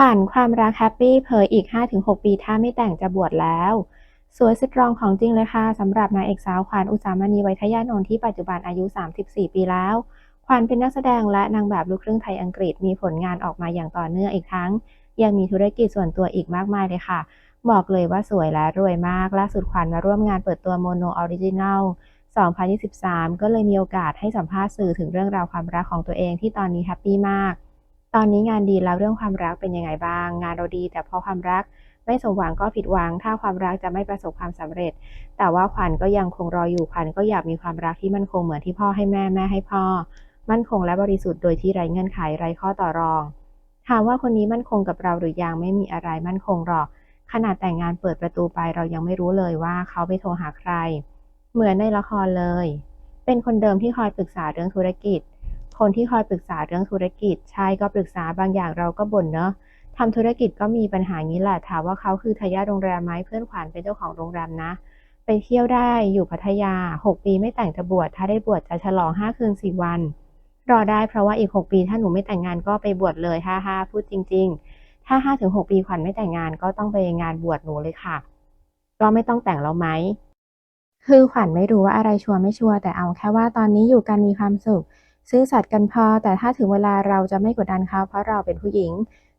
วัญความรักแฮปปี้เผยอีก 5-6 ปีถ้าไม่แต่งจะบวชแล้ว สวยสตรองของจริงเลยค่ะสำหรับนางเอกสาวขวัญอุสามณีไวทยานนท์ที่ปัจจุบันอายุ 34 ปีแล้ว ขวัญเป็นนักแสดงและนางแบบลูกครึ่งไทยอังกฤษมีผลงานออกมาอย่างต่อเนื่องอีกทั้ง ยังมีธุรกิจส่วนตัวอีกมากมายเลยค่ะ บอกเลยว่าสวยและรวยมากล่าสุดขวัญมาร่วมงานเปิดตัวโมโนออริจินัล2023 ก็เลยมีโอกาสให้สัมภาษณ์สื่อถึงเรื่องราวความรักของตัวเองที่ตอนนี้แฮปปี้มาก ตอนนี้งานดีแล้วเรื่องความรักเป็นยังไงบ้าง งานเราดีแต่พอความรักไม่สมหวังก็ผิดหวัง ถ้าความรักจะไม่ประสบความสำเร็จ แต่ว่าขวัญก็ยังคงรออยู่ขวัญก็อยากมีความรักที่มั่นคงเหมือนที่พ่อให้แม่แม่ให้พ่อ มั่นคงและบริสุทธิ์โดยที่ไร้เงื่อนไขไร้ข้อต่อรอง ถามว่าคนนี้มั่นคงกับเราหรือยังไม่มีอะไรมั่นคงหรอก ขนาดแต่งงานเปิดประตูไปเรายังไม่รู้เลยว่าเขาไปโทรหาใคร เหมือนในละครเลย เป็นคนเดิมที่คอยปรึกษาเรื่องธุรกิจ คนที่คอยปรึกษาเรื่องธุรกิจ ใช่ก็ปรึกษาบางอย่างเราก็บ่นเนอะทำธุรกิจก็มีปัญหางี้แหละถามว่าเขาคือทายาทโรงแรมไหมเพื่อนขวัญเป็นเจ้าของโรงแรมนะ ไปเที่ยวได้อยู่พัทยา 6 ปีไม่แต่งจะบวชถ้าได้บวชจะฉลอง 5 คืน 4 วัน รอได้เพราะว่าอีก 6 ปีถ้าหนูไม่แต่งงานก็ไปบวชเลยฮ่าฮ่าพูดจริง ๆ ถ้า 5-6 ปีขวัญไม่แต่งงานก็ต้องไปงานบวชหนูเลยค่ะ ก็ไม่ต้องแต่งแล้วไหมคือขวัญไม่รู้ว่าอะไรชัวร์ไม่ชัวร์แต่เอาแค่ว่าตอนนี้อยู่กันมีความสุข ซื่อสัตย์กันพอ แต่ถ้าถึงเวลาเราจะไม่กดดันเขาเพราะเราเป็นผู้หญิง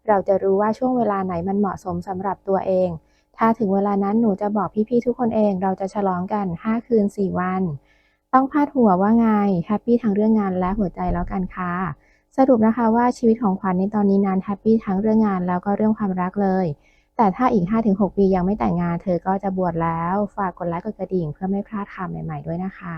เราจะรู้ว่าช่วงเวลาไหนมันเหมาะสมสำหรับตัวเอง ถ้าถึงเวลานั้นหนูจะบอกพี่ๆทุกคนเอง เราจะฉลองกัน 5 คืน 4 วัน ต้องพาดหัวว่าไงแฮปปี้ทั้งเรื่องงานและหัวใจแล้วกันค่ะสรุปนะคะว่าชีวิตของขวัญในตอนนี้นั้นแฮปปี้ทั้งเรื่องงานแล้วก็เรื่องความรักเลย แต่ถ้าอีก 5-6 ปียังไม่แต่งงาน เธอก็จะบวชแล้ว ฝากกดไลค์กดกระดิ่งเพื่อไม่พลาดข่าวใหม่ ๆ ด้วยนะคะ